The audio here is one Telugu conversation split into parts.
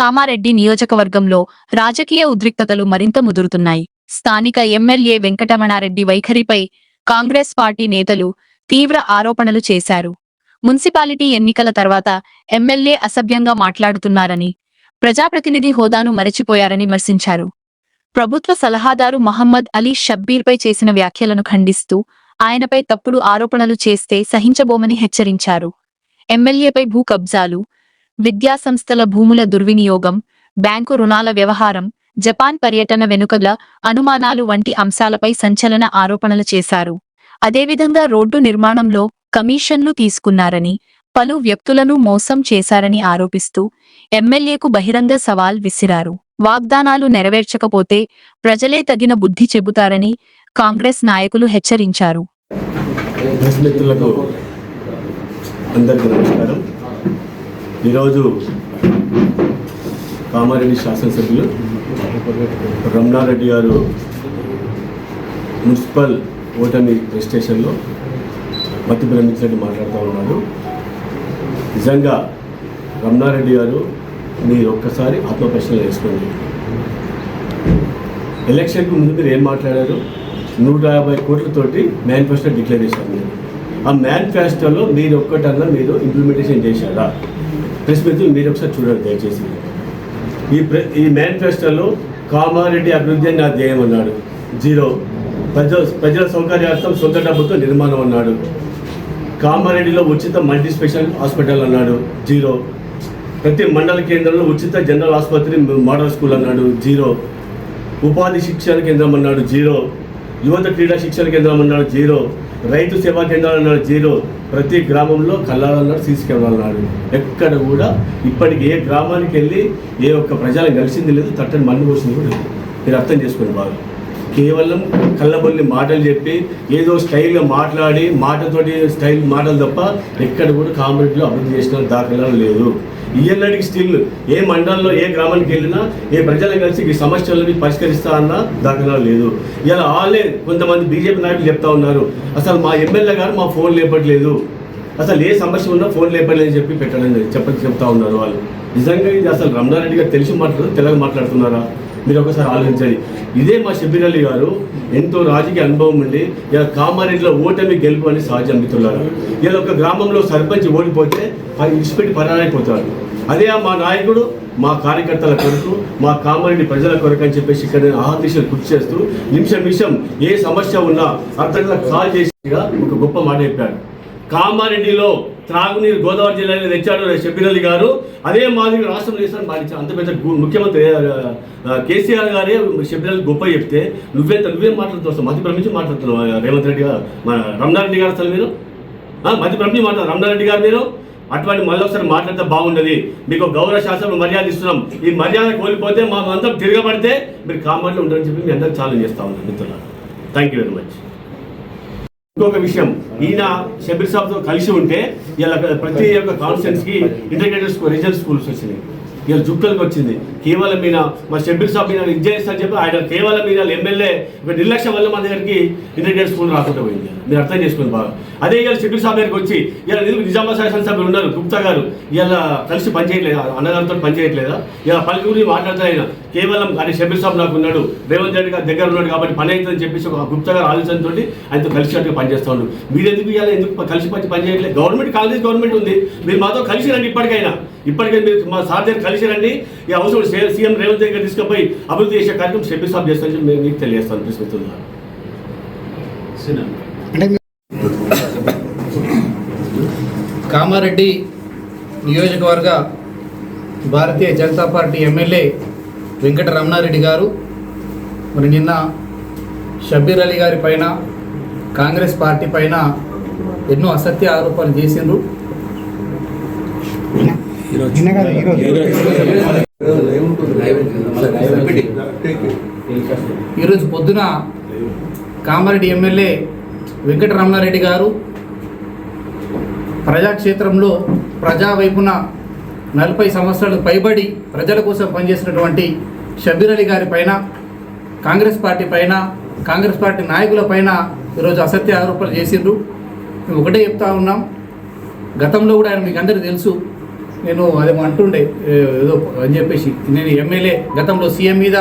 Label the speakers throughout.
Speaker 1: కామారెడ్డి నియోజకవర్గంలో రాజకీయ ఉద్రిక్తతలు మరింత ముదురుతున్నాయి. స్థానిక ఎమ్మెల్యే వెంకటరమణారెడ్డి వైఖరిపై కాంగ్రెస్ పార్టీ నేతలు తీవ్ర ఆరోపణలు చేశారు. మున్సిపాలిటీ ఎన్నికల తర్వాత ఎమ్మెల్యే అసభ్యంగా మాట్లాడుతున్నారని ప్రజాప్రతినిధి హోదాను మరచిపోయారని విమర్శించారు. ప్రభుత్వ సలహాదారు మహమ్మద్ అలీ షబ్బీర్పై చేసిన వ్యాఖ్యలను ఖండిస్తూ ఆయనపై తప్పుడు ఆరోపణలు చేస్తే సహించబోమని హెచ్చరించారు. ఎమ్మెల్యేపై భూ కబ్జాలు విద్యాసంస్థల భూముల దుర్వినియోగం బ్యాంకు రుణాల వ్యవహారం జపాన్ పర్యటన వెనుకల అనుమానాలు వంటి అంశాలపై సంచలన ఆరోపణలు చేశారు. అదేవిధంగా రోడ్డు నిర్మాణంలో కమిషన్లు తీసుకున్నారని పలు వ్యక్తులను మోసం చేశారని ఆరోపిస్తూ ఎమ్మెల్యేకు బహిరంగ సవాల్ విసిరారు. వాగ్దానాలు నెరవేర్చకపోతే ప్రజలే తగిన బుద్ధి చెబుతారని కాంగ్రెస్ నాయకులు హెచ్చరించారు.
Speaker 2: అందరికీ నమస్కారం. ఈరోజు కామారెడ్డి శాసనసభ్యులు రమణారెడ్డి గారు మున్సిపల్ ఓటమి స్టేషన్లో మతి భ్రమించినట్టు మాట్లాడుతూ ఉన్నాడు నిజంగా రమణారెడ్డి గారు మీరు ఒక్కసారి ఆత్మప్రశ్నలు వేసుకోండి. ఎలక్షన్కు ముందు మీరు ఏం మాట్లాడారు? నూట యాభై కోట్లతోటి మేనిఫెస్టో డిక్లేర్ చేశారు మీరు. ఆ మేనిఫెస్టోలో మీరు ఒక్కటన్నా మీరు ఇంప్లిమెంటేషన్ చేశారా? ప్రెస్ మిత్రులు మీరు ఒకసారి చూడండి దయచేసి. ఈ ప్ర ఈ మేనిఫెస్టోలో కామారెడ్డి అభివృద్ధి అని నా ధ్యేయం అన్నాడు. జీరో. ప్రజల ప్రజల సౌకర్యార్థం సొంత డబ్బుతో నిర్మాణం అన్నాడు. కామారెడ్డిలో ఉచిత మల్టీ స్పెషల్ హాస్పిటల్ అన్నాడు. జీరో. ప్రతి మండల కేంద్రంలో ఉచిత జనరల్ ఆసుపత్రి మోడల్ స్కూల్ అన్నాడు. జీరో. ఉపాధి శిక్షణ కేంద్రం అన్నాడు. జీరో. యువత క్రీడా శిక్షణ కేంద్రం అన్నాడు. జీరో. రైతు సేవా కేంద్రాలు అన్నాడు జీరో. ప్రతి గ్రామంలో కళ్ళాలన్నాడు సీసీ కెమెరాలు ఎక్కడ కూడా ఇప్పటికి ఏ గ్రామానికి వెళ్ళి ఏ ఒక్క ప్రజలను కలిసింది లేదు తట్టని మన్ను పోసింది కూడా లేదు. మీరు అర్థం చేసుకోండి బాగా. కేవలం కళ్ళబొల్లి మాటలు చెప్పి ఏదో స్టైల్గా మాట్లాడి మాటతోటి స్టైల్ మాటలు తప్ప ఎక్కడ కూడా కామెడీలో అభివృద్ధి చేసిన దాఖలాలు లేదు ఇయ్యన్నటికి స్టిల్ ఏ మండలంలో ఏ గ్రామానికి వెళ్ళినా ఏ ప్రజలు కలిసి ఈ సమస్యలని పరిష్కరిస్తా అన్న దాఖలాలు లేదు. ఇలా ఆలే కొంతమంది బీజేపీ నాయకులు చెప్తా ఉన్నారు. అసలు మా ఎమ్మెల్యే గారు మా ఫోన్ లేపట్లేదు. అసలు ఏ సమస్య ఉన్నా ఫోన్ లేపట్లేదని చెప్పి పెట్టడం చెప్ప చెప్తా ఉన్నారు వాళ్ళు. నిజంగా ఇది అసలు రమణారెడ్డి గారు తెలిసి మాట్లాడుతూ తెలుగు మాట్లాడుతున్నారా? మీరు ఒకసారి ఆలోచించండి. ఇదే మా షబీర్ అలీ గారు ఎంతో రాజకీయ అనుభవం ఉండి ఇలా కామారెడ్డిలో ఓటమి గెలుపు అని సహజం అమ్ముతున్నారు. ఇలా ఒక గ్రామంలో సర్పంచ్ ఓడిపోతే అది ఇచ్చిపెట్టి పరారైపోతాడు అదే మా నాయకుడు మా కార్యకర్తల కొరకు మా కామారెడ్డి ప్రజల కొరకు అని చెప్పేసి ఇక్కడ ఆహర్నిశలు కృషి చేస్తూ నిమిషం నిమిషం ఏ సమస్య ఉన్నా అర్థంగా కాల్ చేసిగా ఒక గొప్ప మాట చెప్పాడు. కామారెడ్డిలో త్రాగునీరు గోదావరి జిల్లాలో తెచ్చాడు షబీర్ అలీ గారు. అదే మాదిరి రాష్ట్రం చేస్తాను భావించాను అంత పెద్ద గు- ముఖ్యమంత్రి కేసీఆర్ గారే షబీర్ అలీ గొప్ప చెప్తే నువ్వే నువ్వేం మాట్లాడుతున్నావు మధ్య ప్రమించి మాట్లాడుతున్నావు రేవంత్ రెడ్డి గారు. మన రమణారెడ్డి గారు అసలు మీరు? మధ్య ప్రమించి మాట్లాడు రమణారెడ్డి గారు మీరు? అటువంటి మళ్ళీ ఒకసారి మాట్లాడితే బాగుండదు. మీకు గౌరవ శాస్త్రం మర్యాద ఇస్తున్నాం. ఈ మర్యాద కోల్పోతే మా అందరం తిరగబడితే మీరు కామారెడ్డి ఉండని చెప్పి మీ అందరికి ఛాలెంజ్ చేస్తా ఉన్నాం మిత్రులారా. థ్యాంక్ యూ వెరీ మచ్ ఇంకొక విషయం ఈయన షబీర్ సాబ్తో కలిసి ఉంటే ఇలా ప్రతి ఒక్క కాన్స్టిట్యూన్స్కి ఇంటిగ్రేటెడ్ స్కూల్ రిజల్ట్ స్కూల్స్ వచ్చినాయి. ఇలా జుక్కలకు వచ్చింది. కేవలం మీద మా షబీర్ సాబ్ మీద ఇది చేస్తా చెప్పి ఆయన కేవలం మీద ఎమ్మెల్యే ఒక నిర్లక్ష్యం వల్ల మన దగ్గరికి ఇంటిగ్రేటెడ్ స్కూల్ రాకుండా పోయింది. మీరు అర్థం చేసుకోండి బాగా. అదే ఇవాళ షబీర్ సాబ్ దగ్గరికి వచ్చి ఇలా నిజాం నిజామాబాద్ శాసనసభ్యులు ఉన్నారు? గుప్తా గారు ఇలా కలిసి పనిచేయట్లేదా? అన్నగారితో పనిచేయట్లేదా? ఇలా పలికి గురించి మాట్లాడుతూ ఆయన కేవలం ఆయన షబీర్ సాబ్ నాకు ఉన్నాడు రేవంత్ రెడ్డి గారు దగ్గర ఉన్నాడు కాబట్టి పని అవుతుందని చెప్పేసి ఒక గుప్తా గారు ఆలోచనతో ఆయనతో కలిసినట్టుగా పనిచేస్తా ఉన్నాడు మీరు ఎందుకు ఇవ్వాలి ఎందుకు కలిసి పని పనిచేయట్లేదు గవర్నమెంట్ కాంగ్రెస్ గవర్నమెంట్ ఉంది. మీరు మాతో కలిసి రండి ఇప్పటికైనా. ఇప్పటికే మీరు మా సార్ దగ్గర కలిసి రండి. ఈ అవసరం సీఎం రేవంత్ దగ్గర తీసుకుపోయి అభివృద్ధి చేసే కార్యక్రమం షబీర్ సాబ్ చేస్తానని మేము మీకు తెలియజేస్తాను తీసుకుంటున్నాను
Speaker 3: కామారెడ్డి నియోజకవర్గ భారతీయ జనతా పార్టీ ఎమ్మెల్యే వెంకట రమణారెడ్డి గారు మరి నిన్న షబీర్ అలీ గారి పైన కాంగ్రెస్ పార్టీ పైన ఎన్నో అసత్య ఆరోపణలు చేసిండ్రు. ఈరోజు పొద్దున కామారెడ్డి ఎమ్మెల్యే వెంకట రమణారెడ్డి గారు ప్రజాక్షేత్రంలో ప్రజా వైపున నలభై సంవత్సరాలు పైబడి ప్రజల కోసం పనిచేసినటువంటి షబీర్ అలీ గారి పైన కాంగ్రెస్ పార్టీ పైన కాంగ్రెస్ పార్టీ నాయకుల పైన ఈరోజు అసత్య ఆరోపణలు చేసిండ్రు. మేము ఒకటే చెప్తా ఉన్నాం. గతంలో కూడా ఆయన మీకు అందరికీ తెలుసు. నేను అదేమో అంటుండే ఏదో అని చెప్పేసి. నేను ఎమ్మెల్యే గతంలో సీఎం మీద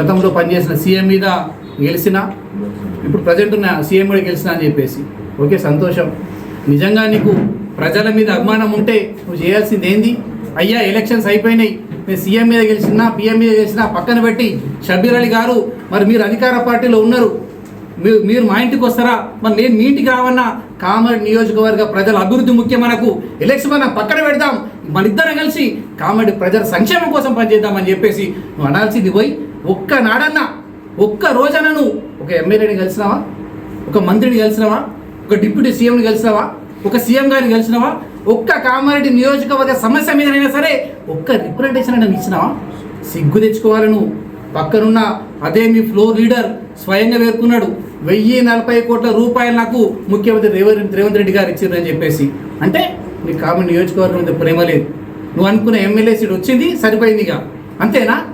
Speaker 3: గతంలో పనిచేసిన సీఎం మీద గెలిచిన ఇప్పుడు ప్రజెంట్ ఉన్న సీఎం కూడా గెలిచిన అని చెప్పేసి. ఓకే సంతోషం. నిజంగా నీకు ప్రజల మీద అభిమానం ఉంటే నువ్వు చేయాల్సింది ఏంది? అయ్యా ఎలక్షన్స్ అయిపోయినాయి. నేను సీఎం మీద గెలిచినా పిఎం మీద గెలిచినా పక్కన పెట్టి షబీర్ అలీ గారు మరి మీరు అధికార పార్టీలో ఉన్నారు. మీరు మీరు మా ఇంటికి వస్తారా? మరి నేను మీ ఇంటికి రావన్నా? కామారెడ్డి నియోజకవర్గ ప్రజల అభివృద్ధి ముఖ్యం మనకు ఎలక్షన్ మనం పక్కన పెడదాం. మన ఇద్దరం కలిసి కామెడీ ప్రజల సంక్షేమం కోసం పనిచేద్దామని చెప్పేసి నువ్వు అనాల్సింది పోయి ఒక్క నాడన్నా ఒక్క రోజన నువ్వు ఒక ఎమ్మెల్యేని కలిసినావా? ఒక మంత్రిని కలిసినావా? ఒక డిప్యూటీ సీఎంని కలిసినావా ఒక సీఎం గారిని కలిసినావా ఒక్క కామారెడ్డి నియోజకవర్గ సమస్య మీదనైనా సరే ఒక్క రిప్రజెంటేషన్ అయినా ఇచ్చినావా? సిగ్గు తెచ్చుకోవాలి నువ్వు. పక్కనున్న అదే మీ ఫ్లోర్ లీడర్ స్వయంగా పేర్కొన్నాడు వెయ్యి నలభై కోట్ల రూపాయలు నాకు ముఖ్యమంత్రి రేవంత్ రేవంత్ రెడ్డి గారు ఇచ్చారని చెప్పేసి. అంటే నీ కామెడీ నియోజకవర్గం మీద ప్రేమ లేదు. నువ్వు అనుకున్న ఎమ్మెల్యే సీట్ వచ్చింది సరిపోయింది ఇక. అంతేనా?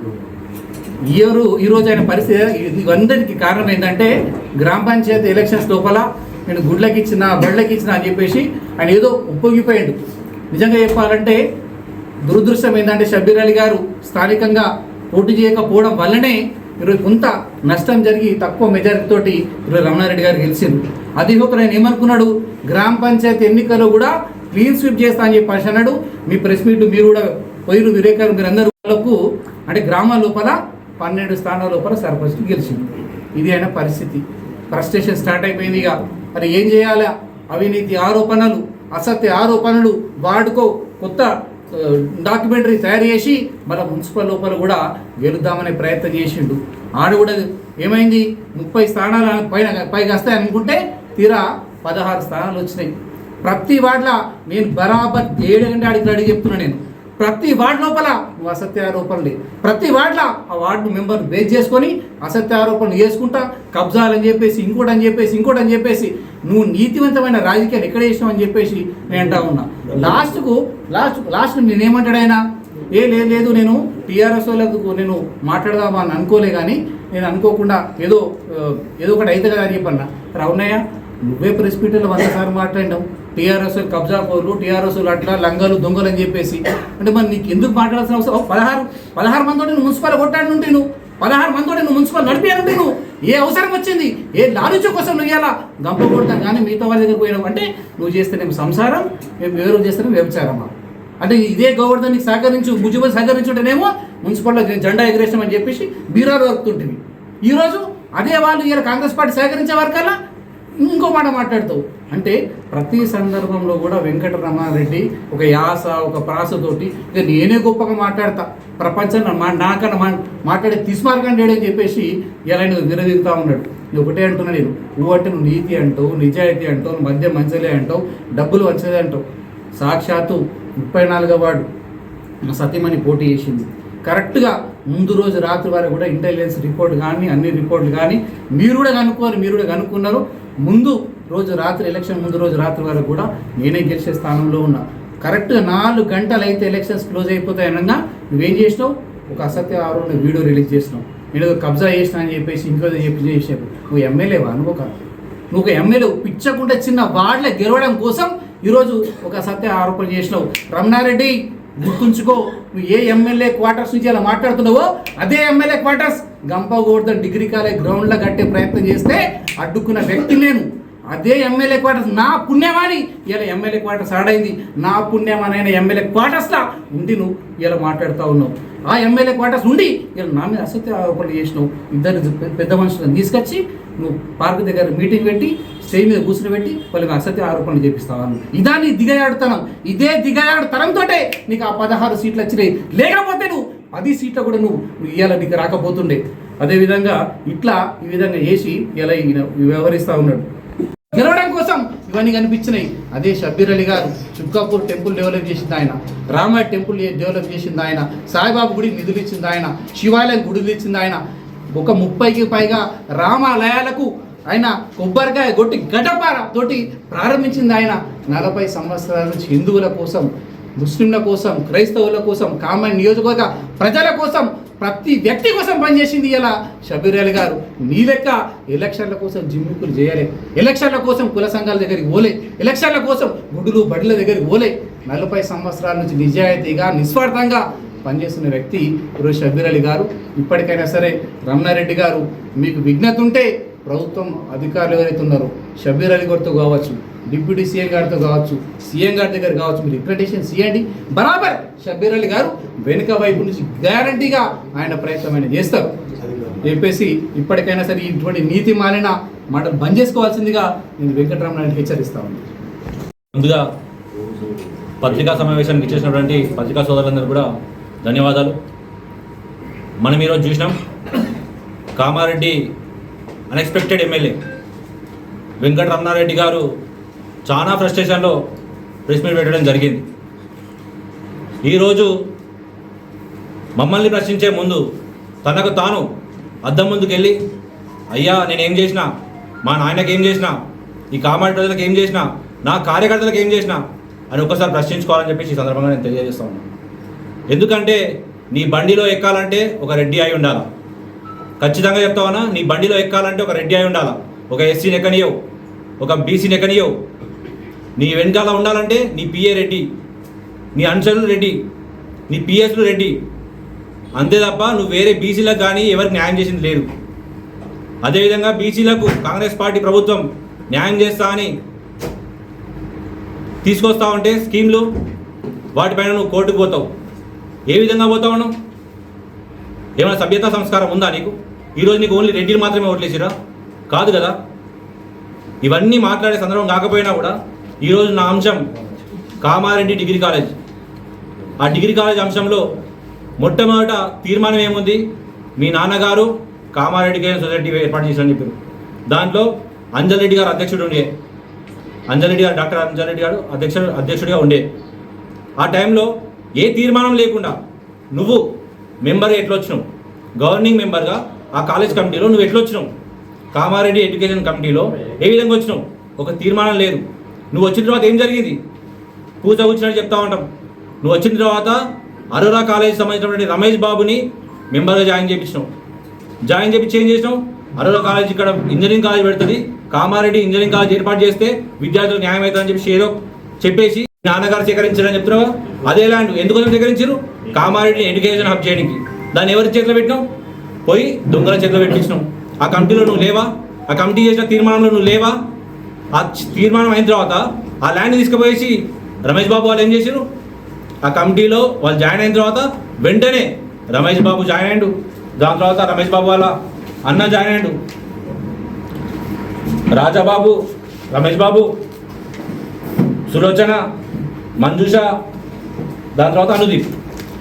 Speaker 3: ఈ రో- ఈ రోజు ఆయన పరిస్థితి ఇది- కారణం ఏంటంటే గ్రామ పంచాయతీ ఎలక్షన్స్ లోపల నేను గుడ్లకి ఇచ్చిన బళ్ళకి ఇచ్చిన అని చెప్పేసి ఆయన ఏదో ఉప్పొంగిపోయాడు. నిజంగా చెప్పాలంటే దురదృష్టం ఏంటంటే షబ్బీర్ అలీ గారు స్థానికంగా పోటీ చేయకపోవడం వల్లనే ఈరోజు కొంత నష్టం జరిగి తక్కువ మెజారిటీ తోటి ఈరోజు రమణారెడ్డి గారు గెలిచిండు అది ఒక ఆయన ఏమనుకున్నాడు? గ్రామ పంచాయతీ ఎన్నికల్లో కూడా క్లీన్ స్వీప్ చేస్తా అని చెప్పేసి అన్నాడు. మీ ప్రెస్ మీట్ మీరు కూడా పోయిరు వివేకారు మీరందరూ అంటే గ్రామాల లోపల పన్నెండు స్థానాల లోపల సర్పంచ్ గెలిచింది ఇది ఆయన పరిస్థితి. ఫ్రస్ట్రేషన్ స్టార్ట్ అయిపోయింది ఇక. మరి ఏం చేయాలా? అవినీతి ఆరోపణలు అసత్య ఆరోపణలు వాడుకో కొత్త డాక్యుమెంటరీ తయారు చేసి మన మున్సిపల్ లోపల కూడా గెలుద్దామనే ప్రయత్నం చేసిండు. ఆడ కూడా ఏమైంది? ముప్పై స్థానాలు పైన పైకి వస్తాయి అనుకుంటే తీరా పదహారు స్థానాలు వచ్చినాయి. ప్రతి వార్డుల నేను బరాబర్ ఏడు గంట అడిగి అడిగి చెప్తున్నా నేను. ప్రతి వార్డు లోపల నువ్వు అసత్య ఆరోపణలు. ప్రతి వార్డుల ఆ వార్డు మెంబర్ బేస్ చేసుకొని అసత్య ఆరోపణలు చేసుకుంటా కబ్జాలని చెప్పేసి ఇంకోటి అని చెప్పేసి ఇంకోటి అని చెప్పేసి నువ్వు నీతివంతమైన రాజకీయాలు ఎక్కడ చేసినావు అని చెప్పేసి నేను అంటా ఉన్నా. లాస్ట్కు లాస్ట్ లాస్ట్ నేనేమంటాడు ఆయన? ఏ లేదు లేదు నేను టీఆర్ఎస్ వాళ్ళకు నేను మాట్లాడదామా అని అనుకోలే కానీ నేను అనుకోకుండా ఏదో ఏదో ఒకటి అయితే కదా అని చెప్పన్నా. రావున్నాయా నువ్వే ప్రెస్ మీట్లో వంద సార్లు మాట్లాడినావు. టీఆర్ఎస్ కబ్జా కోర్లు టీఆర్ఎస్ అట్లా లంగాలు దొంగలు అని చెప్పేసి. అంటే మరి నీకు ఎందుకు మాట్లాడాల్సిన అవసరం? పదహారు పదహారు మంది నువ్వు మున్సిపల్ కొట్టాడు నుండి నువ్వు. పదహారు మంది నువ్వు మున్సిపల్ నడిపానంటే నువ్వు ఏ అవసరం వచ్చింది? ఏ లాలుచ కోసం నువ్వు ఇలా గంప కొడతాం కానీ మిగతా వాళ్ళ దగ్గర పోయినావు అంటే నువ్వు చేస్తేనేమో సంసారం మేము ఎవరు చేస్తేనే వ్యభిచారమా అంటే ఇదే గోవర్ధన్కి సహకరించు భుజుబల్ సహకరించుంటేనేమో మున్సిపల్లో జెండా ఎగరేసామని చెప్పేసి బీరాలు వరుకుతుంటుంది ఈరోజు అదే వాళ్ళు ఇలా కాంగ్రెస్ పార్టీ సహకరించే వరకల్లా ఇంకో మాట మాట్లాడతావు. అంటే ప్రతి సందర్భంలో కూడా వెంకటరమారెడ్డి ఒక యాస ఒక ప్రాసతోటి ఇక నేనే గొప్పగా మాట్లాడతా. ప్రపంచంలో మా నాకన్నా మా మాట్లాడే తీసుమార్గండి అని చెప్పేసి ఇలా నువ్వు విరదిగుతా ఉన్నాడు. నేను ఒకటే అంటున్నా నేను. నువ్వు అంటే నువ్వు నీతి అంటావు నిజాయితీ అంటావు నువ్వు మధ్య మంచిలే అంటావు డబ్బులు మంచిదే అంటావు. సాక్షాత్తు ముప్పై నాలుగో వాడు సతీమణి పోటీ చేసింది. కరెక్ట్గా ముందు రోజు రాత్రి వరకు కూడా ఇంటెలిజెన్స్ రిపోర్ట్ కానీ అన్ని రిపోర్ట్లు కానీ మీరు కూడా కనుక్కోరు మీరు కూడా కనుక్కున్నారు. ముందు రోజు రాత్రి ఎలక్షన్ ముందు రోజు రాత్రి వరకు కూడా నేనే గెలిచే స్థానంలో ఉన్నా. కరెక్ట్గా నాలుగు గంటలు అయితే ఎలక్షన్స్ క్లోజ్ అయిపోతాయి అనగా నువ్వేం చేసినావు? ఒక అసత్య ఆరోపణ వీడియో రిలీజ్ చేసినావు. నేను ఏదో కబ్జా చేసిన అని చెప్పేసి ఇంకో చెప్పి చేసావు నువ్వు ఎమ్మెల్యేవా నువ్వు ఒక నువ్వు ఒక ఎమ్మెల్యే పిచ్చకుండా చిన్న వార్డులో గెలవడం కోసం ఈరోజు ఒక సత్య ఆరోపణ చేసినావు. రమణారెడ్డి గుర్తుంచుకో నువ్వు ఏ ఎమ్మెల్యే క్వార్టర్స్ నుంచి అలా మాట్లాడుతున్నావో అదే MLA quarters Gampa Govardhan degree college గ్రౌండ్లో కట్టే ప్రయత్నం చేస్తే అడ్డుకున్న వ్యక్తి నేను. అదే ఎమ్మెల్యే క్వార్టర్స్. నా పుణ్యమాని ఇలా ఎమ్మెల్యే క్వార్టర్స్ ఆడైంది. నా పుణ్యమానైన ఎమ్మెల్యే క్వార్టర్స్లా ఉండి నువ్వు ఇలా మాట్లాడుతూ ఉన్నావు. ఆ ఎమ్మెల్యే క్వార్టర్స్ ఉండి ఇలా నా మీద అసత్య ఆరోపణలు చేసినావు. ఇద్దరు పెద్ద మనుషులను తీసుకొచ్చి నువ్వు పార్క్ దగ్గర మీటింగ్ పెట్టి స్టేజ్ మీద కూర్చుని పెట్టి వాళ్ళకి అసత్య ఆరోపణలు చేపిస్తావు ఇదా నీ దిగజాడుతనం ఇదే దిగజాడుతనంతో నీకు ఆ పదహారు సీట్లు వచ్చినాయి. లేకపోతే నువ్వు పది సీట్లు కూడా నువ్వు నువ్వు ఇవాళ నీకు రాకపోతుండే. అదేవిధంగా ఇట్లా ఈ విధంగా చేసి ఇలా వ్యవహరిస్తూ ఉన్నాడు. గెలవడం కోసం ఇవన్నీ కనిపించినాయి. అదే షబ్బీర్ అలీ గారు చుక్కాపూర్ టెంపుల్ డెవలప్ చేసింది ఆయన. రామాయ టెంపుల్ డెవలప్ చేసింది ఆయన. సాయిబాబు గుడి నిధులు ఇచ్చింది ఆయన. శివాలయం గుడులు ఇచ్చింది ఆయన. ఒక ముప్పైకి పైగా రామాలయాలకు ఆయన కొబ్బరికాయ కొట్టి గడపార తోటి ప్రారంభించింది ఆయన. నలభై సంవత్సరాల నుంచి హిందువుల కోసం ముస్లింల కోసం క్రైస్తవుల కోసం కామన్ నియోజకవర్గ ప్రజల కోసం ప్రతి వ్యక్తి కోసం పనిచేసింది ఇలా షబీర్ అలీ గారు నీ లెక్క ఎలక్షన్ల కోసం జిమ్మికులు చేయలే. ఎలక్షన్ల కోసం కుల సంఘాల దగ్గరికి పోలే. ఎలక్షన్ల కోసం గుడులు బడుల దగ్గరికి పోలే. నలభై సంవత్సరాల నుంచి నిజాయితీగా నిస్వార్థంగా పనిచేస్తున్న వ్యక్తి ఈరోజు షబీర్ అలీ గారు. ఇప్పటికైనా సరే రమణారెడ్డి గారు మీకు విజ్ఞత ఉంటే ప్రభుత్వం అధికారులు ఎవరైతే ఉన్నారో షబీర్ అలీ గారితో కావచ్చు డిప్యూటీ సీఎం గారితో కావచ్చు సీఎం గారి దగ్గర కావచ్చు మీరు రిప్రజెంటేషన్ చేయండి. బరాబర్ షబ్బీర్ అలీ గారు వెనుక వైపు నుంచి గ్యారంటీగా ఆయన ప్రయత్నం ఆయన చేస్తారు. చెప్పేసి ఇప్పటికైనా సరే ఇటువంటి నీతి మాలిన మాటలు బంద్ చేసుకోవాల్సిందిగా నేను వెంకటరమణానికి హెచ్చరిస్తా ఉన్నాను.
Speaker 4: ముందుగా పత్రికా సమావేశానికి ఇచ్చేసినటువంటి పత్రికా సోదరులందరూ కూడా ధన్యవాదాలు. మనం ఈరోజు చూసినాం కామారెడ్డి అన్ఎక్స్పెక్టెడ్ ఎమ్మెల్యే వెంకటరమణారెడ్డి గారు చాలా ఫ్రస్ట్రేషన్లో ప్రెస్ మీట్ పెట్టడం జరిగింది. ఈరోజు మమ్మల్ని ప్రశ్నించే ముందు తనకు తాను అద్దం ముందుకెళ్ళి అయ్యా అయ్యా నేనేం చేసినా? మా నాయనకి ఏం చేసినా? ఈ కామారెడ్డి ప్రజలకు ఏం చేసినా? నా కార్యకర్తలకు ఏం చేసినా? అని ఒకసారి ప్రశ్నించుకోవాలని చెప్పేసి ఈ సందర్భంగా నేను తెలియజేస్తా ఉన్నాను ఎందుకంటే నీ బండిలో ఎక్కాలంటే ఒక రెడ్డి అయి ఉండాలా? ఖచ్చితంగా చెప్తావనా నీ బండిలో ఎక్కాలంటే ఒక రెడ్డి అయి ఉండాలా? ఒక ఎస్సీని ఎక్కనియవు ఒక బీసీని ఎక్కనియవు నీ వెనకాల ఉండాలంటే నీ పిఏ రెడ్డి నీ అనుచరులు రెడ్డి నీ పిఎస్లు రెడ్డి. అంతే తప్ప నువ్వు వేరే బీసీలకు కానీ ఎవరికి న్యాయం చేసింది లేదు అదేవిధంగా బీసీలకు కాంగ్రెస్ పార్టీ ప్రభుత్వం న్యాయం చేస్తా అని తీసుకొస్తా ఉంటే స్కీమ్లు వాటిపైన నువ్వు కోర్టుకు పోతావు. ఏ విధంగా పోతావు నువ్వు ఏమైనా సభ్యతా సంస్కారం ఉందా నీకు? ఈరోజు నీకు ఓన్లీ రెడ్డిలు మాత్రమే ఓట్లేసిరా? కాదు కదా. ఇవన్నీ మాట్లాడే సందర్భం కాకపోయినా కూడా ఈరోజు నా అంశం కామారెడ్డి డిగ్రీ కాలేజ్. ఆ డిగ్రీ కాలేజ్ అంశంలో మొట్టమొదట తీర్మానం ఏముంది? మీ నాన్నగారు కామారెడ్డి గేమ్ సొసైటీ ఏర్పాటు చేశారని చెప్పారు. దాంట్లో అంజలరెడ్డి గారు అధ్యక్షుడు ఉండే. అంజలరెడ్డి గారు డాక్టర్ అంజలరెడ్డి గారు అధ్యక్షుడు అధ్యక్షుడిగా ఉండే. ఆ టైంలో ఏ తీర్మానం లేకుండా నువ్వు మెంబర్ ఎట్లొచ్చినావు? గవర్నింగ్ మెంబర్గా ఆ కాలేజ్ కమిటీలో నువ్వు ఎట్లొచ్చినావు? కామారెడ్డి ఎడ్యుకేషన్ కమిటీలో ఏ విధంగా వచ్చినావు? ఒక తీర్మానం లేదు. నువ్వు వచ్చిన తర్వాత ఏం జరిగింది? పూజ కూర్చున్నట్టు చెప్తా ఉంటాం. నువ్వు వచ్చిన తర్వాత అరోరా కాలేజీ సంబంధించినటువంటి రమేష్ బాబుని మెంబర్గా జాయిన్ చేయించినావు. జాయిన్ చేయించి ఏం చేసినావు? అరోరా కాలేజ్ ఇక్కడ ఇంజనీరింగ్ కాలేజ్ పెడుతుంది. కామారెడ్డి ఇంజనీరింగ్ కాలేజ్ ఏర్పాటు చేస్తే విద్యార్థులు న్యాయం అవుతుందని చెప్పి ఏదో చెప్పేసి నాన్నగారు సేకరించారని చెప్తున్నావా? అదే ల్యాండ్. ఎందుకోసం సేకరించారు? కామారెడ్డిని ఎడ్యుకేషన్ హబ్ చేయడానికి. దాన్ని ఎవరి చేతిలో పెట్టినావు? పోయి దొంగల చేతిలో పెట్టించినావు. ఆ కమిటీలో నువ్వు లేవా? ఆ కమిటీ చేసిన తీర్మానంలో నువ్వు లేవా? ఆ తీర్మానం అయిన తర్వాత ఆ ల్యాండ్ తీసుకుపోయేసి రమేష్ బాబు వాళ్ళు ఏం చేశారు? ఆ కమిటీలో వాళ్ళు జాయిన్ అయిన తర్వాత వెంటనే రమేష్ బాబు జాయిన్ అయ్యాడు. దాని తర్వాత రమేష్ బాబు వాళ్ళ అన్న జాయిన్ అయ్యాడు. రాజాబాబు రమేష్ బాబు సులోచన మంజుష దాని తర్వాత అనుదీప్.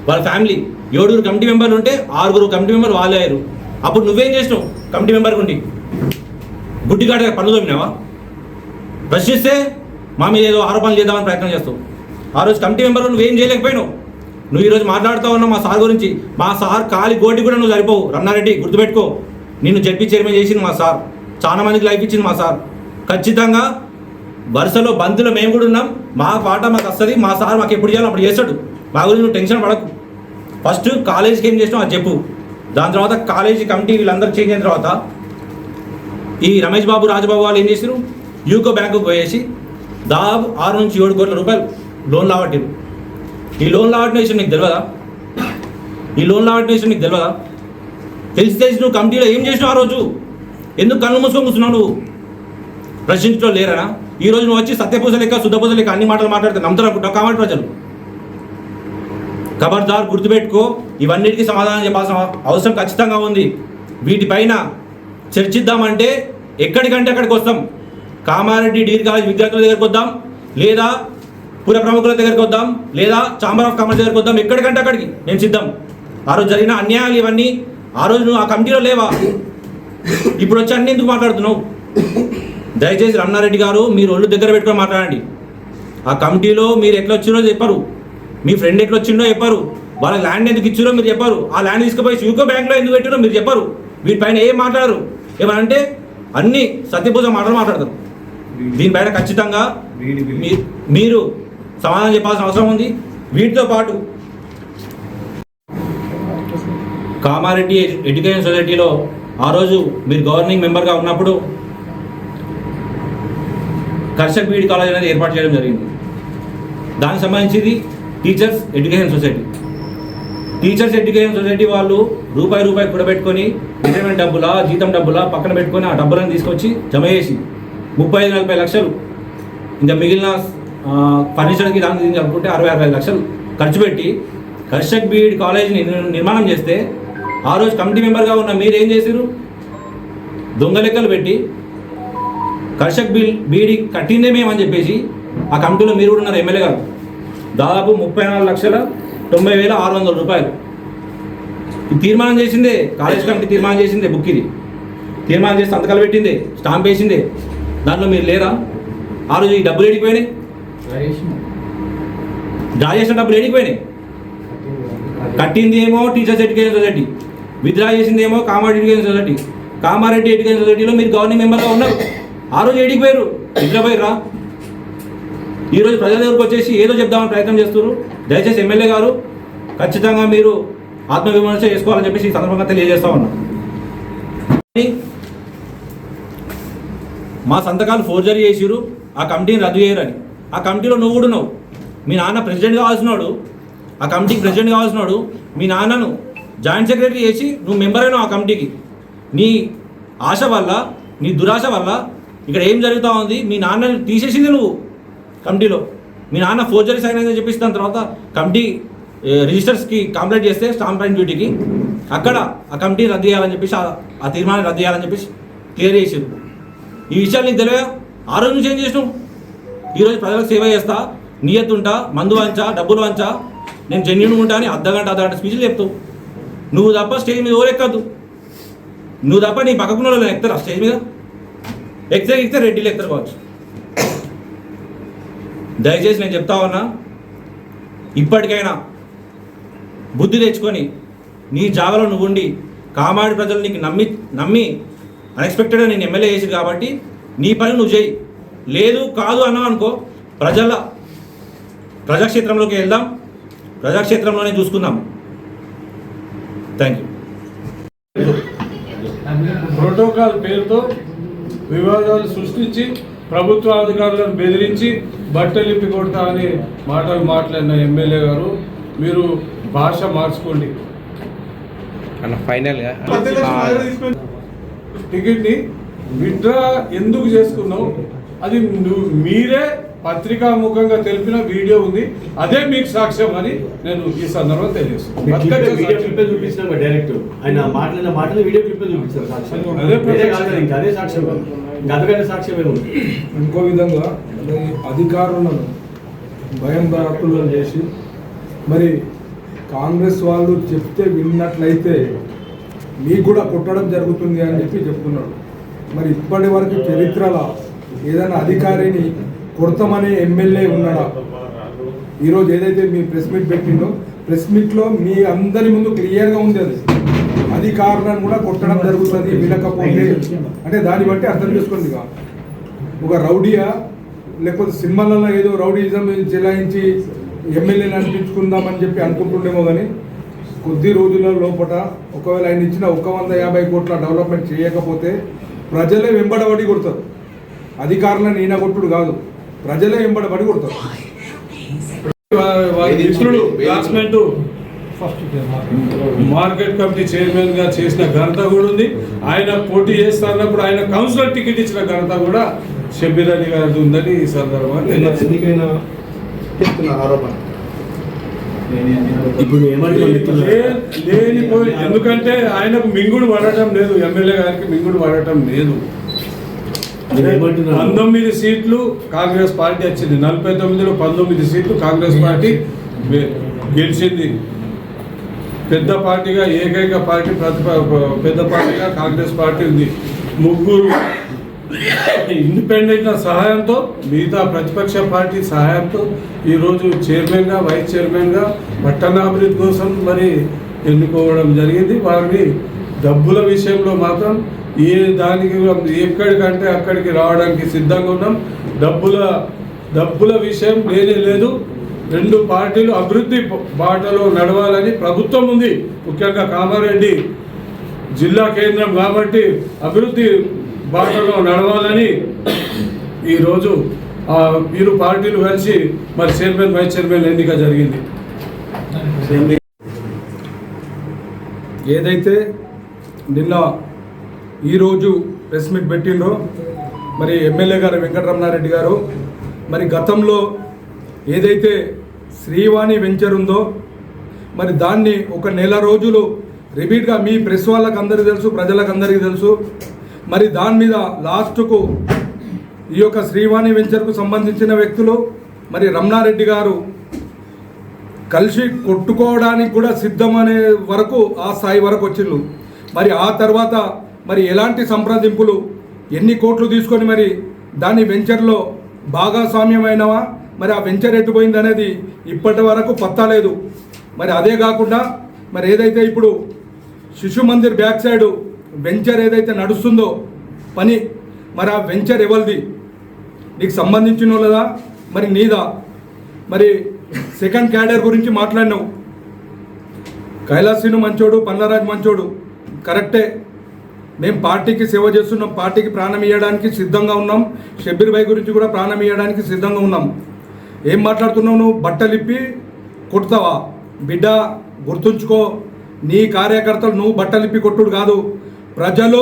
Speaker 4: వాళ్ళ ఫ్యామిలీ. ఏడుగురు కమిటీ మెంబర్లు ఉంటే ఆరుగురు కమిటీ మెంబర్ వాళ్ళే అయ్యారు. అప్పుడు నువ్వేం చేసినావు? కమిటీ మెంబర్ ఉండి గుడ్డిగాడ పనులు తోమినావా? ప్రశ్నిస్తే మా మీద ఏదో ఆరోపణలు చేద్దామని ప్రయత్నం చేస్తావు ఆ రోజు కమిటీ మెంబర్లు నువ్వేం చేయలేకపోయినావు? నువ్వు ఈరోజు మాట్లాడుతూ ఉన్నావు మా సార్ గురించి. మా సార్ కాలి గోటి కూడా నువ్వు సరిపోవు. రన్నారెడ్డి గుర్తుపెట్టుకో. నిన్ను జడ్పీ చైర్మన్ చేసింది మా సార్. చాలా మందికి లైఫ్ ఇచ్చింది మా సార్. ఖచ్చితంగా వరుసలో బంతులో మేము కూడా ఉన్నాం. మా పాట మాకు వస్తుంది. మా సార్ మాకు ఎప్పుడు చేయాలో అప్పుడు చేస్తాడు. మా గురించి నువ్వు టెన్షన్ పడకు. ఫస్ట్ కాలేజీకి ఏం చేసినావు అది చెప్పు. దాని తర్వాత కాలేజీ కమిటీ వీళ్ళందరూ చేంజ్ అయిన తర్వాత ఈ రమేష్ బాబు రాజబాబు వాళ్ళు ఏం చేసినారు యూకో బ్యాంకుకు పోయేసి దాదాపు ఆరు నుంచి ఏడు కోట్ల రూపాయలు లోన్ లావట్టిరు ఈ లోన్ లావట్టిన విషయం నీకు తెలియదా ఈ లోన్ లావట్టిన విషయం నీకు తెలియదా తెలిసి తెలిసి నువ్వు కమిటీలో ఏం చేసినావు ఆ రోజు? ఎందుకు కళ్ళు మూసుకొని కూర్చున్నావు నువ్వు? ప్రశ్నించడం లేరా ఈ రోజు నువ్వు వచ్చి సత్యపూజ లెక్క శుద్ధపూజ లెక్క అన్ని మాటలు మాట్లాడితే నమ్ముతారు అనుకుంటావు కాబట్టి ప్రజలు. ఖబర్దార్ గుర్తుపెట్టుకో ఇవన్నిటికీ సమాధానం చెప్పాల్సిన అవసరం ఖచ్చితంగా ఉంది. వీటిపైన చర్చిద్దామంటే ఎక్కడికంటే అక్కడికి వస్తాం. కామారెడ్డి డిగ్రీ కాలేజ్ విద్యార్థుల దగ్గరకు వద్దాం లేదా పుర ప్రముఖుల దగ్గరికి వద్దాం లేదా ఛాంబర్ ఆఫ్ కామర్స్ దగ్గరికి వద్దాం. ఎక్కడికంటే అక్కడికి నేను సిద్ధం. ఆ రోజు జరిగిన అన్యాయాలు ఇవన్నీ ఆ రోజు నువ్వు ఆ కమిటీలో లేవా? ఇప్పుడు వచ్చి అన్ని ఎందుకు మాట్లాడుతున్నావు? దయచేసి రమణారెడ్డి గారు మీరు ఒళ్ళు దగ్గర పెట్టుకొని మాట్లాడండి. ఆ కమిటీలో మీరు ఎట్లా వచ్చిందో చెప్పరు. మీ ఫ్రెండ్ ఎట్లా వచ్చిండో చెప్పరు. వాళ్ళ ల్యాండ్ ఎందుకు ఇచ్చారో మీరు చెప్పారు. ఆ ల్యాండ్ తీసుకుపోయి యూకో బ్యాంక్లో ఎందుకు పెట్టారో మీరు చెప్పరు. వీటిపైన ఏం మాట్లాడరు? ఏమనంటే అన్ని సత్యపూజ మాటలు మాట్లాడతారు. దీనిపైన ఖచ్చితంగా మీ- మీరు సమాధానం చెప్పాల్సిన అవసరం ఉంది. వీటితో పాటు కామారెడ్డి ఎడ్యుకేషన్ సొసైటీలో ఆ రోజు మీరు గవర్నింగ్ మెంబర్గా ఉన్నప్పుడు కర్షక్ బీడి కాలేజ్ అనేది ఏర్పాటు చేయడం జరిగింది. దానికి సంబంధించింది teachers education society. Teachers education society వాళ్ళు రూపాయి రూపాయి కూడబెట్టుకొని రిటైర్మెంట్ డబ్బులా జీతం డబ్బులా పక్కన పెట్టుకొని ఆ డబ్బులను తీసుకొచ్చి జమ చేసి ముప్పై ఐదు నలభై లక్షలు. ఇంకా మిగిలిన ఫర్నిచర్కి దానికి అనుకుంటే అరవై అరవై లక్షలు ఖర్చు పెట్టి కర్షక్ బీఈడి కాలేజీని నిర్మాణం చేస్తే ఆ రోజు కమిటీ మెంబర్గా ఉన్న మీరు ఏం చేశారు దొంగ లెక్కలు పెట్టి కర్షక్ బిల్ బీడీ కట్టిందే మేమని చెప్పేసి ఆ కమిటీలో మీరు కూడా ఉన్నారు ఎమ్మెల్యే గారు. దాదాపు ముప్పై నాలుగు లక్షల తొంభై వేల ఆరు వందల రూపాయలు. తీర్మానం చేసిందే కాలేజ్ కమిటీ తీర్మానం చేసిందే బుక్ ఇది. తీర్మానం చేసి సంతకాలు పెట్టిందే స్టాంప్ వేసిందే. దాంట్లో మీరు లేరా? ఆ రోజు ఈ డబ్బులు ఏడిపోయినాయి డ్రా చేసిన డబ్బులు ఏడిపోయినాయి కట్టింది ఏమో టీచర్స్ ఎడ్యుకేషన్ సొసైటీ విత్డ్రా చేసింది ఏమో Kamareddy education society Kamareddy education సొసైటీలో మీరు గవర్నింగ్ మెంబర్గా ఉన్నారు. ఆ రోజు ఏడికి పోయారు నిద్ర పోయిర్రా? ఈరోజు ప్రజల దగ్గరకు వచ్చేసి ఏదో చెప్దామని ప్రయత్నం చేస్తున్నారు. దయచేసి ఎమ్మెల్యే గారు ఖచ్చితంగా మీరు ఆత్మవిమర్శ చేసుకోవాలని చెప్పేసి ఈ సందర్భంగా తెలియజేస్తా ఉన్నా. మా సంతకాలు ఫోర్జరీ చేసిరు ఆ కమిటీని రద్దు చేయరని. ఆ కమిటీలో నువ్వు కూడా ఉన్నావు. మీ నాన్న ప్రెసిడెంట్ కావాల్సినాడు ఆ కమిటీకి ప్రెసిడెంట్ కావాల్సినాడు మీ నాన్నను జాయింట్ సెక్రటరీ చేసి నువ్వు మెంబర్ అయినావు ఆ కమిటీకి. నీ ఆశ వల్ల నీ దురాశ వల్ల ఇక్కడ ఏం జరుగుతూ ఉంది? మీ నాన్నని తీసేసింది నువ్వు కమిటీలో. మీ నాన్న ఫోర్జరీ సైన్ అయిందని చెప్పేసి దాని తర్వాత కమిటీ రిజిస్టర్స్కి కంప్లైంట్ చేస్తే స్టాంప్ అండ్ డ్యూటీకి అక్కడ ఆ కమిటీ రద్దు చేయాలని చెప్పేసి ఆ- ఆ తీర్మానం రద్దు చేయాలని చెప్పేసి క్లియర్ చేసారు ఈ విషయాలు నీకు తెలియదా ఆ రోజు నుంచి ఏం చేసినావు ఈరోజు ప్రజలకు సేవ చేస్తా నియత్తుంటా మందు వంచా డబ్బులు వంచా. నేను జెన్యున్ ఉంటా అని అర్ధగంట అర్ధగంట స్పీచ్లు చెప్తావు నువ్వు తప్ప స్టేజ్ మీద ఎవరెక్కద్దు నువ్వు తప్ప నీ పక్కకున్న వాళ్ళు ఎక్కుతారా స్టేజ్ మీద. ఎక్కితే ఎక్కితే రెడ్డిలు ఎక్కుతారు కావచ్చు. దయచేసి నేను చెప్తా ఉన్నా ఇప్పటికైనా బుద్ధి తెచ్చుకొని నీ జాగలో నువ్వు ఉండి కామాడి ప్రజలు నీకు నమ్మి నమ్మి అన్ఎక్స్పెక్టెడ్గా నేను ఎమ్మెల్యే చేసి కాబట్టి నీ పని నువ్వు చేయి. లేదు కాదు అన్నావు అనుకో ప్రజల ప్రజాక్షేత్రంలోకి వెళ్దాం. ప్రజాక్షేత్రంలోనే చూసుకుందాం. థ్యాంక్ యూ
Speaker 5: ప్రోటోకాల్ పేరుతో వివాదాలు సృష్టించి ప్రభుత్వ అధికారులను బెదిరించి బట్టలిప్పి కొడతా అని మాటలు మాట్లాడిన ఎమ్మెల్యే గారు మీరు భాష మార్చుకోండి.
Speaker 6: అన్న ఫైనల్గా
Speaker 5: టికెట్ని విత్డ్రా ఎందుకు చేసుకున్నావు? అది మీరే పత్రికాముఖంగా తెలిపిన వీడియో ఉంది. అదే మీకు సాక్ష్యం అని నేను ఈ సందర్భంగా తెలియజేస్తున్నాను.
Speaker 2: డైరెక్ట్ ఆయన మాట్లాడిన మాటలు వీడియో క్లిప్ చూపించారు సాక్ష్యం.
Speaker 5: అదే
Speaker 2: సాక్ష్యం ఇంకా సాక్ష్యం
Speaker 7: విధంగా అధికారులను భయం భరాకులను చేసి మరి కాంగ్రెస్ వాళ్ళు చెప్తే విన్నట్లయితే మీకు కూడా కొట్టడం జరుగుతుంది అని చెప్పి చెప్తున్నాడు. మరి ఇప్పటి వరకు చరిత్రలో ఏదైనా అధికారిని కొడతామనే ఎమ్మెల్యే ఉన్నాడా? ఈరోజు ఏదైతే మీ ప్రెస్ మీట్ పెట్టిందో ప్రెస్ మీట్లో మీ అందరి ముందు క్లియర్గా ఉంది అది. అధికారులను కూడా కొట్టడం జరుగుతుంది వినకపోతే. అంటే దాన్ని బట్టి అర్థం చేసుకోండి ఇక. ఒక రౌడీయా? లేకపోతే సినిమాలలో ఏదో రౌడీజం చెలాయించి ఎమ్మెల్యేని అనిపించుకుందామని చెప్పి అనుకుంటుండేమో కానీ కొద్ది రోజుల లోపల ఒకవేళ ఆయన ఇచ్చిన ఒక వంద యాభై కోట్ల డెవలప్మెంట్ చేయకపోతే ప్రజలే వెంబడబడి కొడతారు. అధికారులను ఈయన కొట్టుడు కాదు. ప్రజలే వెంబడబడి కొడతారు.
Speaker 5: మార్కెట్ కమిటీ చైర్మన్గా చేసిన ఘనత కూడా ఉంది. ఆయన పోటీ చేస్తున్నప్పుడు ఆయన కౌన్సిలర్ టికెట్ ఇచ్చిన ఘనత కూడా షబ్బీర్ అలీ గారిది ఉందని ఈ సందర్భంగా తెలియజేస్తున్నాను.
Speaker 2: ఇప్పుడు
Speaker 5: లేనిపోయి ఎందుకంటే ఆయనకు మింగుడు పడటం లేదు. ఎమ్మెల్యే గారికి మింగుడు పడటం లేదు? పంతొమ్మిది సీట్లు కాంగ్రెస్ పార్టీ వచ్చింది. నలభై తొమ్మిదిలో పంతొమ్మిది సీట్లు కాంగ్రెస్ పార్టీ గెలిచింది. పెద్ద పార్టీగా ఏకైక పార్టీ ప్రతిప పెద్ద పార్టీగా కాంగ్రెస్ పార్టీ ఉంది. ముగ్గురు ఇండిపెండెంట్ సహాయంతో మిగతా ప్రతిపక్ష పార్టీ సహాయంతో ఈరోజు చైర్మన్గా వైస్ చైర్మన్గా పట్టణాభివృద్ధి కోసం మరి ఎన్నుకోవడం జరిగింది. వారిని డబ్బుల విషయంలో మాత్రం ఏ దానికి ఎక్కడికంటే అక్కడికి రావడానికి సిద్ధంగా ఉన్నాం. డబ్బుల డబ్బుల విషయం లేనే లేదు. రెండు పార్టీలు అభివృద్ధి బాటలో నడవాలని ప్రభుత్వం ఉంది. ముఖ్యంగా కామారెడ్డి జిల్లా కేంద్రం కాబట్టి అభివృద్ధి బాటలో నడవాలని ఈరోజు
Speaker 7: ఇరు పార్టీలు కలిసి మరి చైర్మన్ వైస్ చైర్మన్ ఎన్నిక జరిగింది. ఏదైతే నిన్న ఈరోజు ప్రెస్ మీట్ పెట్టిండ్రో మరి ఎమ్మెల్యే గారు వెంకటరమణారెడ్డి గారు మరి గతంలో ఏదైతే శ్రీవాణి వెంచర్ ఉందో మరి దాన్ని ఒక నెల రోజులు రిపీట్గా మీ ప్రెస్ వాళ్ళకి అందరికీ తెలుసు ప్రజలకు అందరికీ తెలుసు మరి దాని మీద లాస్ట్కు ఈ యొక్క శ్రీవాణి వెంచర్కు సంబంధించిన వ్యక్తులు మరి రమణారెడ్డి గారు కలిసి కొట్టుకోవడానికి కూడా సిద్ధం అనే వరకు ఆ స్థాయి వరకు వచ్చిండ్రు. మరి ఆ తర్వాత మరి ఎలాంటి సంప్రదింపులు ఎన్ని కోట్లు తీసుకొని మరి దాని వెంచర్లో భాగస్వామ్యమైనవా? మరి ఆ వెంచర్ ఎట్టుపోయింది అనేది ఇప్పటి వరకు పత్తలేదు మరి అదే కాకుండా మరి ఏదైతే ఇప్పుడు శిశు మందిర్ బ్యాక్ సైడు వెంచర్ ఏదైతే నడుస్తుందో పని మరి ఆ వెంచర్ ఎవరిది? నీకు సంబంధించిన వాళ్ళదా మరి నీదా? మరి సెకండ్ క్యాడర్ గురించి మాట్లాడినావు. కైలాసీను మంచోడు పల్లరాజ్ మంచోడు కరెక్టే. మేము పార్టీకి సేవ చేస్తున్నాం పార్టీకి ప్రాణం ఇవ్వడానికి సిద్ధంగా ఉన్నాం. షబ్బీర్ భాయ్ గురించి కూడా ప్రాణం ఇవ్వడానికి సిద్ధంగా ఉన్నాం. ఏం మాట్లాడుతున్నావు నువ్వు? బట్టలిప్పి కొడతావా బిడ్డ గుర్తుంచుకో. నీ కార్యకర్తలు నువ్వు బట్టలిప్పి కొట్టుడు కాదు. ప్రజలు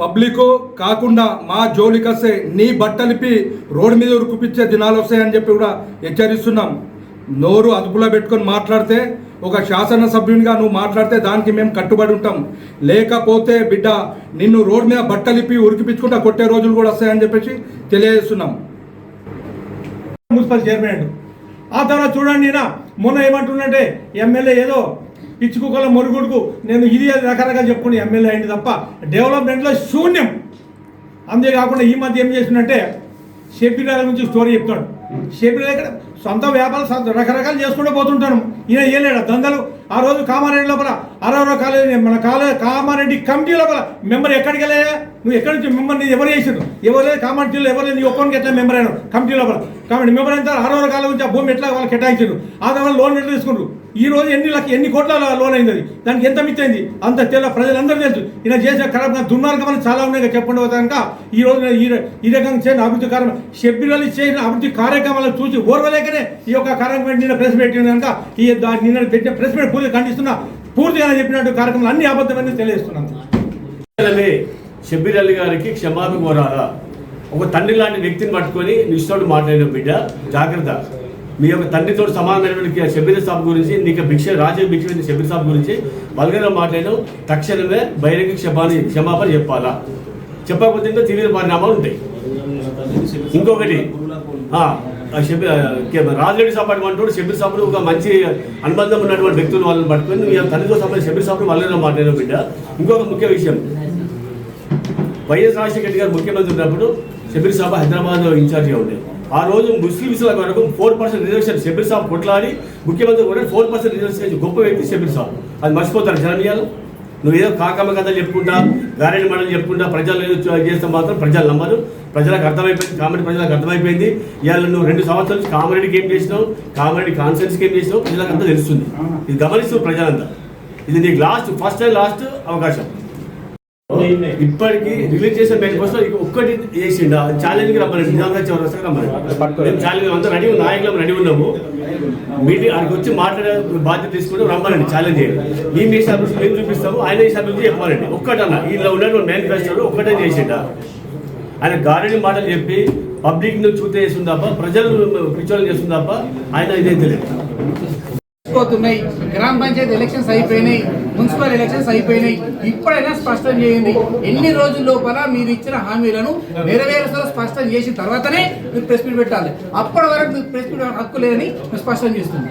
Speaker 7: పబ్లిక్ కాకుండా మా జోలికి వస్తే నీ బట్టలిపి రోడ్డు మీద ఉరుకుపించే దినాలు వస్తాయని చెప్పి కూడా హెచ్చరిస్తున్నాం. నోరు అదుపులో పెట్టుకొని మాట్లాడితే ఒక శాసనసభ్యునిగా నువ్వు మాట్లాడితే దానికి మేము కట్టుబడి ఉంటాం. లేకపోతే బిడ్డ నిన్ను రోడ్డు మీద బట్టలిప్పి ఉరికిపించుకుంటా కొట్టే రోజులు కూడా వస్తాయని చెప్పేసి తెలియజేస్తున్నాం.
Speaker 8: Municipal chairman. ఆ తర్వాత చూడండి మొన్న ఏమంటుండే ఎమ్మెల్యే ఏదో పిచ్చుకుక్కల మురుగుడుకు నేను ఇది రకరకాల రకరకాలు చెప్పుకుని ఎమ్మెల్యే అయింది తప్ప డెవలప్మెంట్లో శూన్యం. అంతేకాకుండా ఈ మధ్య ఏం చేసిందంటే షెబ్బిరాల నుంచి స్టోరీ చెప్తాడు. షెబ్బిరాల సొంత వ్యాపారం సొంత రకరకాలు చేసుకుంటూ పోతుంటాను. ఈయన ఏం దందలు. ఆ రోజు కామారెడ్డి లోపల అరవరో కాలేజీ మన కాలేజ్ కామారెడ్డి కమిటీ లోపల మెంబర్ ఎక్కడికి వెళ్ళాయా? నువ్వు ఎక్కడి నుంచి మెంబర్ని ఎవరు చేసిండు ఎవరు లేదు కామారెడ్డిలో ఎవరు లేదు నీ ఒక్కరికి ఎట్లా మెంబర్ అయినా కమిటీ లోపల? కాబట్టి మెంబర్ అయిన తర్వాత అరవరో కాలం నుంచి ఆ భూమి ఎట్లా వాళ్ళు కేటాయించారు ఆ తర్వాత లోన్ ఎట్లా తీసుకుంటారు ఈ రోజు ఎన్ని లక్ష ఎన్ని కోట్ల లోన్ అయింది? దానికి ఎంత మిచ్చైంది అంత తెల్ల ప్రజలందరూ తెలుసు. ఈయన చేసిన ఖరాబ్ దుర్మార్గం చాలా ఉన్నాయి చెప్పండి కనుక ఈ రోజు ఈ రకంగా చేసిన అభివృద్ధి కార్యక్రమం షెబ్బిరలు చేసిన అభివృద్ధి కార్యక్రమాలను చూసి ఓర్వలేకనే ఈ యొక్క కార్యక్రమం నిన్న ప్రెస్ పెట్టిన కనుక ఈ నిన్న పెట్టిన ప్రెస్ మీట్ పూర్తిగా ఖండిస్తున్నా. పూర్తిగా చెప్పినట్టు కార్యక్రమాలు అన్ని అబద్ధమని తెలియజేస్తున్నాను.
Speaker 2: తక్షణమే షబ్బీర్ అలీ గారికి క్షమాపణ కోరాలా ఒక తండ్రి లాంటి వ్యక్తిని పట్టుకొని నిష్ఠోడు మాట్లాడిన బిడ్డ. జాగ్రత్త. మీ యొక్క తండ్రితో సమానమైనటువంటి షబ్బీర్ సాబ్ గురించి నీకు భిక్ష రాజీవ్ భిక్ష పెట్టిన సాబ్ గురించి బల్గర మాట్లాడడం తక్షణమే బహిరంగ క్షమాని క్షమాపణ చెప్పాలా? చెప్పకపోతే ఇంకా తీవ్ర పరిణామాలు ఉంటాయి. ఇంకొకటి ఆ, రాజరెడ్డి సాబ్ అటువంటి షబ్బీర్ సాబ్ను ఒక మంచి అనుబంధం ఉన్నటువంటి వ్యక్తులు వాళ్ళని పట్టుకొని మీ తండ్రితో సంబంధించి షబ్బీర్ సాబ్ను వాళ్ళని మాట్లాడిన బిడ్డ. ఇంకొక ముఖ్య విషయం. వైఎస్ రాజశేఖర రెడ్డి గారు ముఖ్యమంత్రి ఉన్నప్పుడు షబీర్ సాబ్ హైదరాబాద్ ఇన్ఛార్జిగా ఉండేది ఆ రోజు ముస్లింస్ వరకు four percent reservation Shabbir Saab కొట్లాడి ముఖ్యమంత్రి కూడా ఫోర్ పర్సెంట్ రిజర్వేషన్ గొప్ప వ్యక్తి షబీర్ సాబ్. అది మర్చిపోతారు జనమీయాలు నువ్వు ఏదో కాకమ్మ కథలు చెప్పుకుంటా గారెడి మండలు చెప్పుకుంటా ప్రజలు ఏదో చేస్తే మాత్రం ప్రజలు నమ్మరు. ప్రజలకు అర్థమైపోయింది కామెడీ ప్రజలకు అర్థమైపోయింది. ఇవాళ నువ్వు రెండు సంవత్సరాలు నుంచి కామెడీకి ఏం చేసినావు? కామెడీ కాన్సెన్స్కి ఏం చేసినావు? ప్రజలకు అంతా తెలుస్తుంది. ఇది గమనిస్తూ ప్రజలంతా. ఇది నీకు లాస్ట్ ఫస్ట్ అండ్ లాస్ట్ అవకాశం. ఇప్పటికి రిలీజ్ చేసిన మేనిఫెస్టో ఇక ఒక్కటి చేసిండ ఛాలెంజ్ రమ్మని నిజాంగా చౌరస్తాకి రమ్మని మేము ఛాలెంజ్ అంతా రెడీ నాయకులం రెడీ ఉన్నాము. మీటింగ్ ఆయనకి వచ్చి మాట్లాడే బాధ్యత తీసుకుంటూ రమ్మనండి. ఛాలెంజ్ చేయండి. మేము చేసే అభివృద్ధి మేము చూపిస్తాము. ఆయన చేసే అభివృద్ధి చెప్పాలండి. ఒక్కటన్నా. వీళ్ళలో ఉన్నటువంటి మేనిఫెస్టోలో ఒక్కటే చేసిండ. ఆయన గారెడి మాటలు చెప్పి పబ్లిక్ను చూతే చేస్తుంది తప్ప ప్రజలు పిచ్చోళ్ళు చేస్తుంది తప్ప ఆయన ఇదే తెలియదు.
Speaker 3: పోతున్నాయి గ్రామ పంచాయతీ ఎలక్షన్స్ అయిపోయినాయి. మున్సిపల్ ఎలక్షన్స్ అయిపోయినాయి. ఇప్పుడైనా స్పష్టం చేయండి. ఎన్ని రోజుల లోపల మీరు ఇచ్చిన హామీలను నెరవేరుస్తారో స్పష్టం చేసిన తర్వాతనే మీరు ప్రెస్ మీట్ పెట్టాలి. అప్పటి వరకు మీరు ప్రెస్ మీట్ హక్కు లేదని స్పష్టం చేస్తుంది